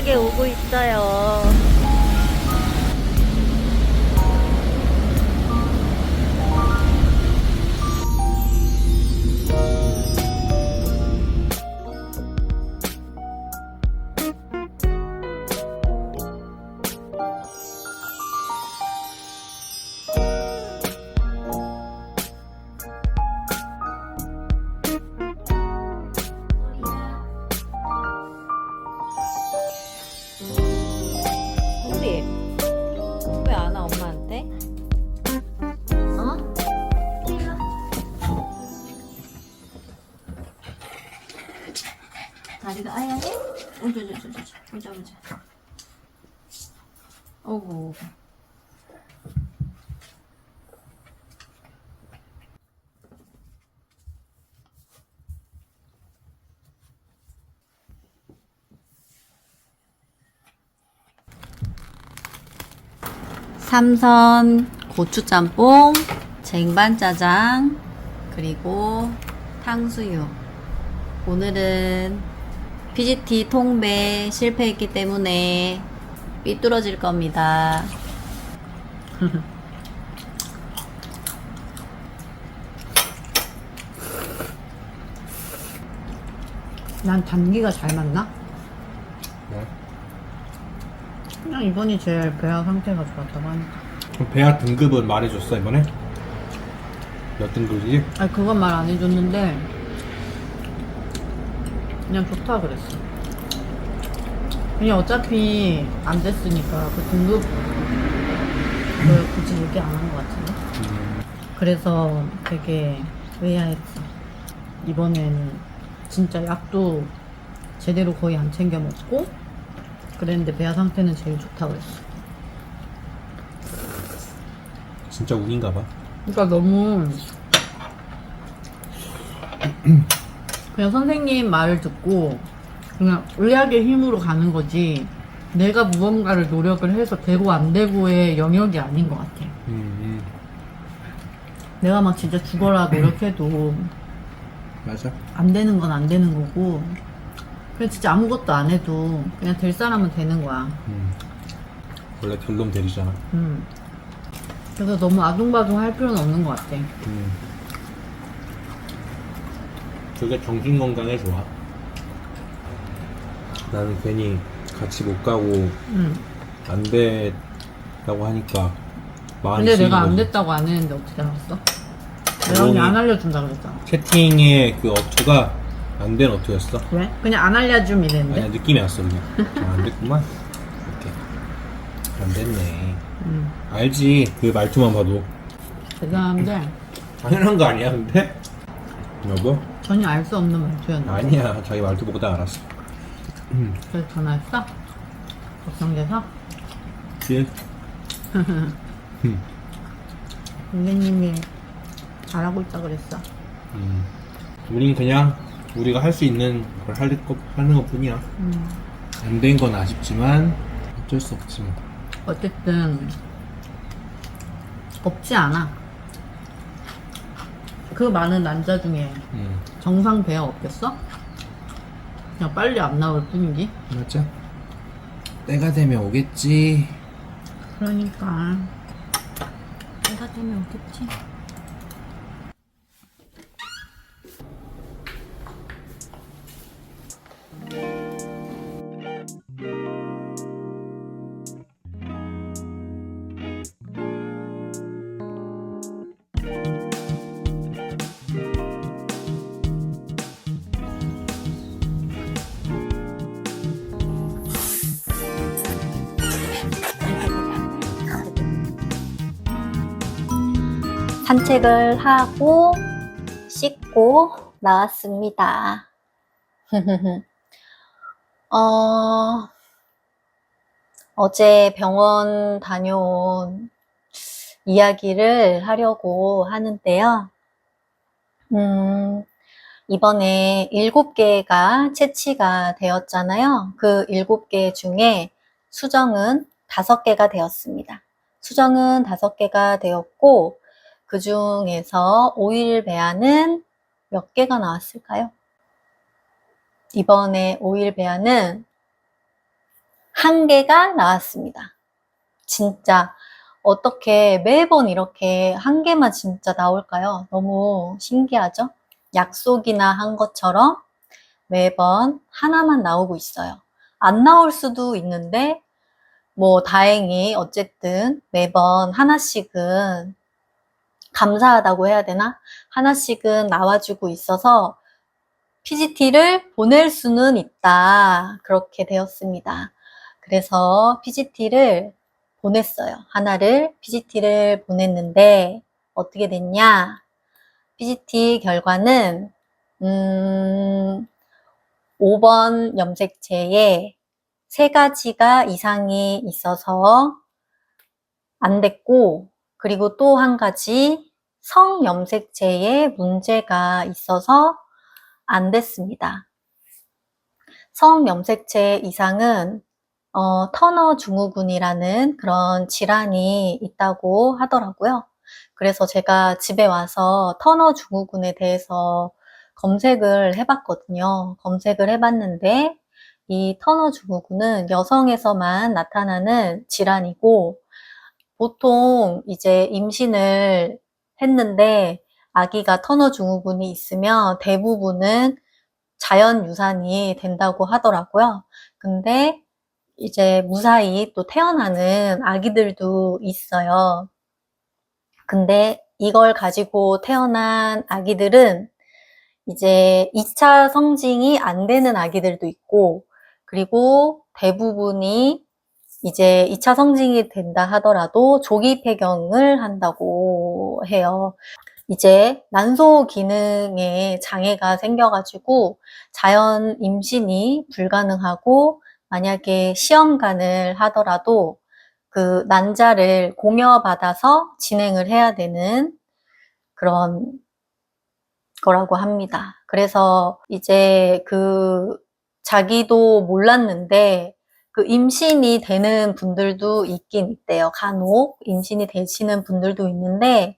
신나게 오고 있어요. 삼선 고추짬뽕, 쟁반짜장, 그리고 탕수육. 오늘은 PGT 통배 실패했기 때문에 삐뚤어질 겁니다. 난 단기가 잘 맞나? 네. 그냥 이번이 제일 배아 상태가 좋았다고 하니까. 그럼 배아 등급은 말해줬어 이번에? 몇 등급이지? 아니 그건 말 안 해줬는데 그냥 좋다 그랬어. 그냥 어차피 안 됐으니까 그 등급 그 굳이 얘기 안 한 것 같은데. 음, 그래서 되게 의아했어. 이번에는 진짜 약도 제대로 거의 안 챙겨 먹고 그랬는데 배아 상태는 제일 좋다 그랬어. 진짜 운인가 봐. 그러니까 너무 그냥 선생님 말을 듣고 그냥 의학의 힘으로 가는 거지 내가 무언가를 노력을 해서 되고 안 되고의 영역이 아닌 것 같아. 음, 내가 막 진짜 죽어라 노력해도 음, 맞아. 안 되는 건 안 되는 거고 그냥 진짜 아무것도 안 해도 그냥 될 사람은 되는 거야. 음. 원래 결론 내리잖아. 음. 그래서 너무 아둥바둥 할 필요는 없는 것 같아. 음. 그게 정신 건강에 좋아. 나는 괜히 같이 못 가고 음. 안 됐다고 하니까 마음이 근데 내가 쓰이는 안 거지. 됐다고 안 했는데 어떻게 알았어? 내가 언니 안 알려준다 그랬잖아. 채팅에 그 어투가 안된 어투였어. 왜? 그냥 안 알려줌 이랬는데. 아니야 느낌이 왔어 그냥. 아, 안 됐구만. 이렇게 안 됐네. 음. 알지 그 말투만 봐도 죄송한데 당연한 거 아니야 근데? 여보? 전혀 알 수 없는 말투였나? 아니야 자기 말투 보고 다 알았어. 음, 그래서 전화했어? 걱정돼서? 음, 선생님이 잘하고 있다 그랬어. 음. 우린 그냥 우리가 할 수 있는 걸할 거, 하는 것 뿐이야. 음. 안된 건 아쉽지만 어쩔 수 없지 뭐. 어쨌든 없지 않아. 그 많은 남자 중에 음, 정상 배아 없겠어? 그냥 빨리 안 나올 뿐이지. 맞아. 때가 되면 오겠지. 그러니까 내가 되면 오겠지. 산책을 하고 씻고 나왔습니다. 어, 어제 병원 다녀온 이야기를 하려고 하는데요. 음, 이번에 일곱 개가 채취가 되었잖아요. 그 일곱 개 중에 수정은 다섯 개가 되었습니다. 수정은 다섯 개가 되었고, 그 중에서 오일 배아는 몇 개가 나왔을까요? 이번에 오일 배아는 한 개가 나왔습니다. 진짜 어떻게 매번 이렇게 한 개만 진짜 나올까요? 너무 신기하죠? 약속이나 한 것처럼 매번 하나만 나오고 있어요. 안 나올 수도 있는데, 뭐, 다행히 어쨌든 매번 하나씩은 감사하다고 해야 되나? 하나씩은 나와주고 있어서 PGT를 보낼 수는 있다. 그렇게 되었습니다. 그래서 PGT를 보냈어요. 하나를 PGT를 보냈는데 어떻게 됐냐? PGT 결과는 음, 5번 염색체에 세 가지가 이상이 있어서 안 됐고 그리고 또 한 가지 성염색체에 문제가 있어서 안 됐습니다. 성염색체 이상은 어, 터너 증후군이라는 그런 질환이 있다고 하더라고요. 그래서 제가 집에 와서 터너 증후군에 대해서 검색을 해봤거든요. 검색을 해봤는데 이 터너 증후군은 여성에서만 나타나는 질환이고 보통 이제 임신을 했는데 아기가 터너 증후군이 있으면 대부분은 자연 유산이 된다고 하더라고요. 근데 이제 무사히 또 태어나는 아기들도 있어요. 근데 이걸 가지고 태어난 아기들은 이제 2차 성징이 안 되는 아기들도 있고, 그리고 대부분이 이제 2차 성징이 된다 하더라도 조기 폐경을 한다고 해요. 이제 난소 기능에 장애가 생겨가지고 자연 임신이 불가능하고 만약에 시험관을 하더라도 그 난자를 공여받아서 진행을 해야 되는 그런 거라고 합니다. 그래서 이제 그 자기도 몰랐는데 그 임신이 되는 분들도 있긴 있대요. 간혹 임신이 되시는 분들도 있는데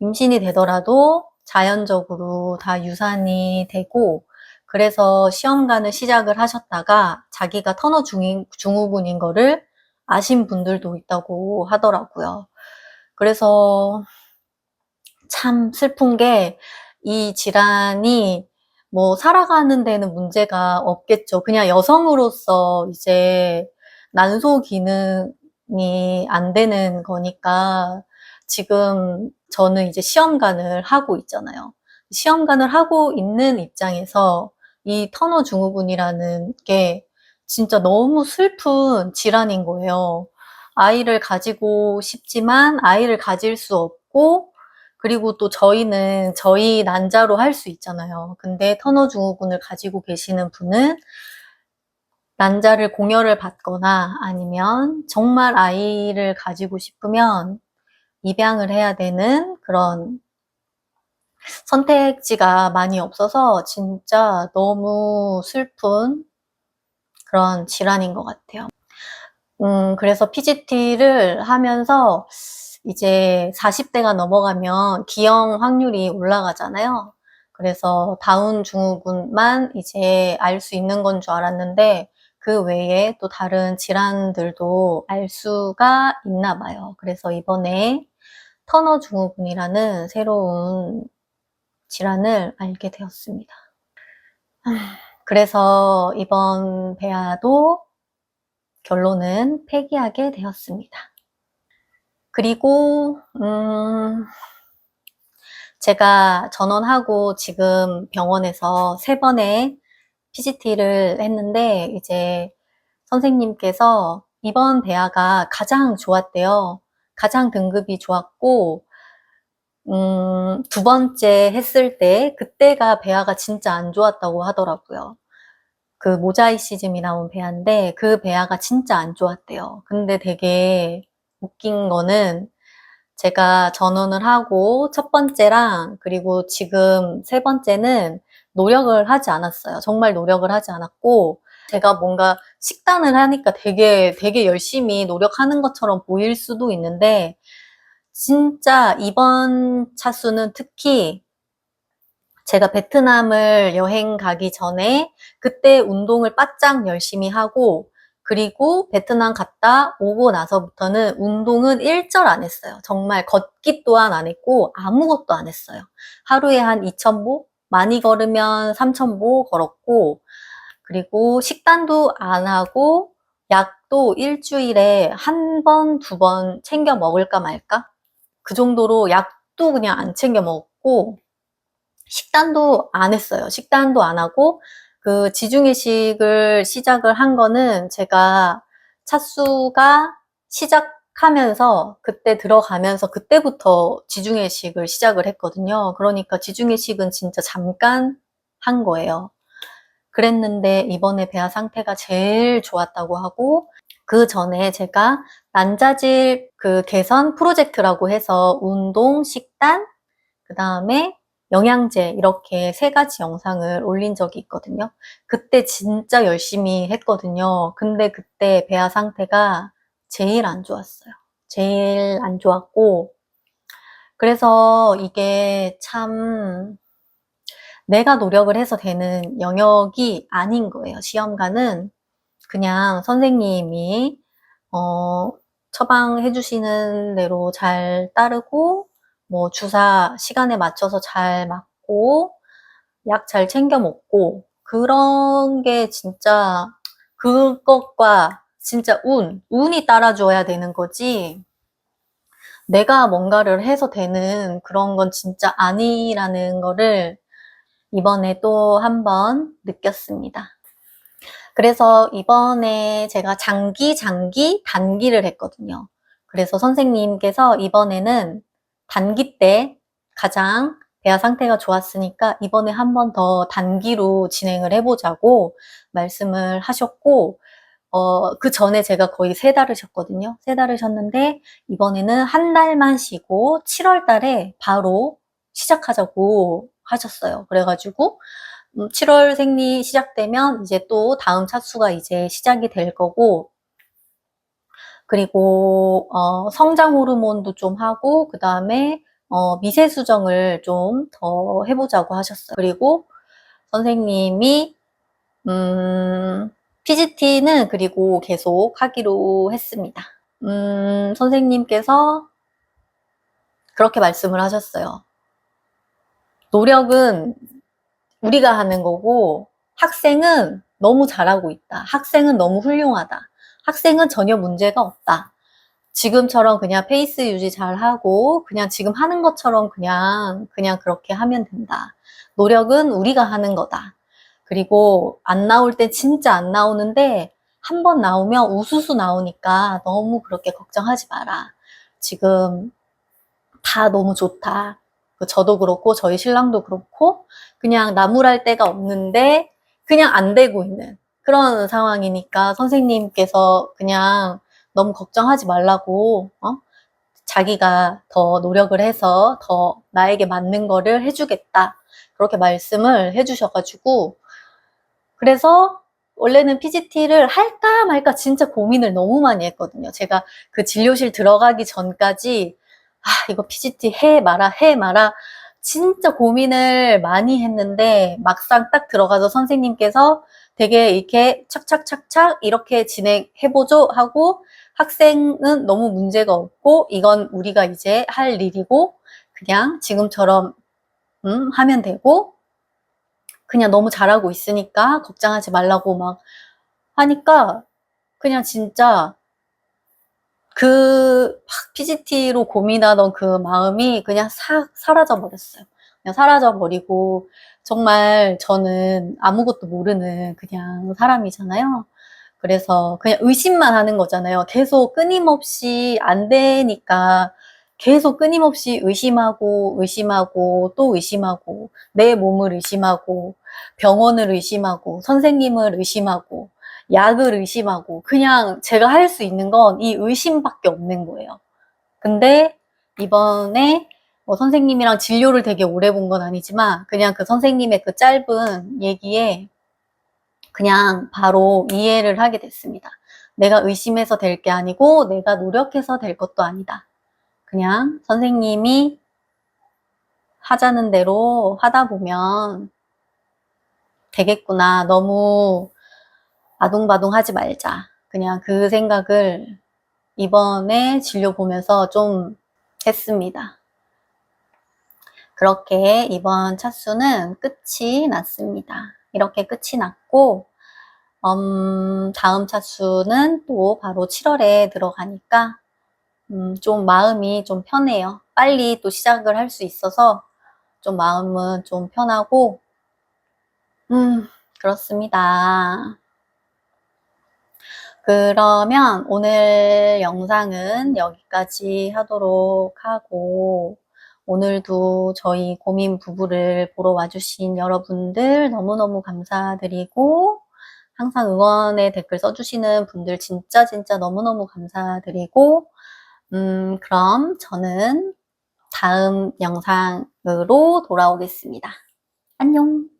임신이 되더라도 자연적으로 다 유산이 되고 그래서 시험관을 시작을 하셨다가 자기가 터너 중인, 증후군인 거를 아신 분들도 있다고 하더라고요. 그래서 참 슬픈 게 이 질환이 뭐 살아가는 데는 문제가 없겠죠. 그냥 여성으로서 이제 난소 기능이 안 되는 거니까 지금 저는 이제 시험관을 하고 있잖아요. 시험관을 하고 있는 입장에서 이 터너 증후군이라는 게 진짜 너무 슬픈 질환인 거예요. 아이를 가지고 싶지만 아이를 가질 수 없고 그리고 또 저희는 저희 난자로 할 수 있잖아요. 근데 터너 증후군을 가지고 계시는 분은 난자를 공여를 받거나 아니면 정말 아이를 가지고 싶으면 입양을 해야 되는 그런 선택지가 많이 없어서 진짜 너무 슬픈 그런 질환인 것 같아요. 음, 그래서 PGT를 하면서 이제 40대가 넘어가면 기형 확률이 올라가잖아요. 그래서 다운 증후군만 이제 알 수 있는 건 줄 알았는데 그 외에 또 다른 질환들도 알 수가 있나 봐요. 그래서 이번에 터너 증후군이라는 새로운 질환을 알게 되었습니다. 그래서 이번 배아도 결론은 폐기하게 되었습니다. 그리고 음, 제가 전원하고 지금 병원에서 세 번의 PGT를 했는데 이제 선생님께서 이번 배아가 가장 좋았대요. 가장 등급이 좋았고 음, 두 번째 했을 때 그때가 배아가 진짜 안 좋았다고 하더라고요. 그 모자이시즘이 나온 배아인데 그 배아가 진짜 안 좋았대요. 근데 되게 웃긴 거는 제가 전원을 하고 첫 번째랑 그리고 지금 세 번째는 노력을 하지 않았어요. 정말 노력을 하지 않았고 제가 뭔가 식단을 하니까 되게 되게 열심히 노력하는 것처럼 보일 수도 있는데 진짜 이번 차수는 특히 제가 베트남을 여행 가기 전에 그때 운동을 바짝 열심히 하고 그리고 베트남 갔다 오고 나서부터는 운동은 일절 안 했어요. 정말 걷기 또한 안 했고 아무것도 안 했어요. 하루에 한 2,000보? 많이 걸으면 3,000보 걸었고 그리고 식단도 안 하고 약도 일주일에 한 번, 두 번 챙겨 먹을까 말까? 그 정도로 약도 그냥 안 챙겨 먹고 식단도 안 했어요. 식단도 안 하고 그 지중해식을 시작을 한 거는 제가 차수가 시작하면서 그때 들어가면서 그때부터 지중해식을 시작을 했거든요. 그러니까 지중해식은 진짜 잠깐 한 거예요. 그랬는데 이번에 배아 상태가 제일 좋았다고 하고 그 전에 제가 난자질 그 개선 프로젝트라고 해서 운동, 식단, 그 다음에 영양제 이렇게 세 가지 영상을 올린 적이 있거든요. 그때 진짜 열심히 했거든요. 근데 그때 배아 상태가 제일 안 좋았어요. 제일 안 좋았고 그래서 이게 참 내가 노력을 해서 되는 영역이 아닌 거예요. 시험관은 그냥 선생님이 어, 처방해 주시는 대로 잘 따르고 뭐 주사 시간에 맞춰서 잘 맞고 약 잘 챙겨 먹고 그런 게 진짜 그것과 진짜 운, 운이 따라줘야 되는 거지. 내가 뭔가를 해서 되는 그런 건 진짜 아니라는 거를 이번에 또 한 번 느꼈습니다. 그래서 이번에 제가 장기, 장기, 단기를 했거든요. 그래서 선생님께서 이번에는 단기 때 가장 배아 상태가 좋았으니까 이번에 한 번 더 단기로 진행을 해보자고 말씀을 하셨고, 어, 그 전에 제가 거의 세 달을 쉬었거든요. 세 달을 쉬었는데, 이번에는 한 달만 쉬고, 7월 달에 바로 시작하자고 하셨어요. 그래가지고, 음, 7월 생리 시작되면 이제 또 다음 차수가 이제 시작이 될 거고, 그리고, 어, 성장 호르몬도 좀 하고, 그 다음에, 어, 미세 수정을 좀 더 해보자고 하셨어요. 그리고 선생님이, 음, PGT는 그리고 계속 하기로 했습니다. 음, 선생님께서 그렇게 말씀을 하셨어요. 노력은 우리가 하는 거고, 학생은 너무 잘하고 있다. 학생은 너무 훌륭하다. 학생은 전혀 문제가 없다. 지금처럼 그냥 페이스 유지 잘 하고, 그냥 지금 하는 것처럼 그냥, 그냥 그렇게 하면 된다. 노력은 우리가 하는 거다. 그리고 안 나올 때 진짜 안 나오는데, 한 번 나오면 우수수 나오니까 너무 그렇게 걱정하지 마라. 지금 다 너무 좋다. 그 저도 그렇고, 저희 신랑도 그렇고, 그냥 나무랄 데가 없는데, 그냥 안 되고 있는 그런 상황이니까 선생님께서 그냥 너무 걱정하지 말라고, 어? 자기가 더 노력을 해서 더 나에게 맞는 거를 해주겠다. 그렇게 말씀을 해주셔가지고, 그래서 원래는 PGT를 할까 말까 진짜 고민을 너무 많이 했거든요. 제가 그 진료실 들어가기 전까지, 아, 이거 PGT 해 마라, 해 마라. 진짜 고민을 많이 했는데, 막상 딱 들어가서 선생님께서 되게 이렇게 착착착착 이렇게 진행해보죠 하고, 학생은 너무 문제가 없고 이건 우리가 이제 할 일이고 그냥 지금처럼 음, 하면 되고 그냥 너무 잘하고 있으니까 걱정하지 말라고 막 하니까 그냥 진짜 그 PGT로 고민하던 그 마음이 그냥 싹 사라져 버렸어요. 그냥 사라져 버리고 정말 저는 아무것도 모르는 그냥 사람이잖아요. 그래서 그냥 의심만 하는 거잖아요. 계속 끊임없이 안 되니까 계속 끊임없이 의심하고 의심하고 또 의심하고 내 몸을 의심하고 병원을 의심하고 선생님을 의심하고 약을 의심하고 그냥 제가 할 수 있는 건 이 의심밖에 없는 거예요. 근데 이번에 뭐 선생님이랑 진료를 되게 오래 본 건 아니지만 그냥 그 선생님의 그 짧은 얘기에 그냥 바로 이해를 하게 됐습니다. 내가 의심해서 될 게 아니고 내가 노력해서 될 것도 아니다. 그냥 선생님이 하자는 대로 하다 보면 되겠구나. 너무 아동바동 하지 말자. 그냥 그 생각을 이번에 진료 보면서 좀 했습니다. 그렇게 이번 차수는 끝이 났습니다. 이렇게 끝이 났고, 음, 다음 차수는 또 바로 7월에 들어가니까, 음, 좀 마음이 좀 편해요. 빨리 또 시작을 할 수 있어서 좀 마음은 좀 편하고, 음, 그렇습니다. 그러면 오늘 영상은 여기까지 하도록 하고, 오늘도 저희 고민 부부를 보러 와주신 여러분들 너무너무 감사드리고, 항상 응원의 댓글 써주시는 분들 진짜 진짜 너무너무 감사드리고, 음, 그럼 저는 다음 영상으로 돌아오겠습니다. 안녕!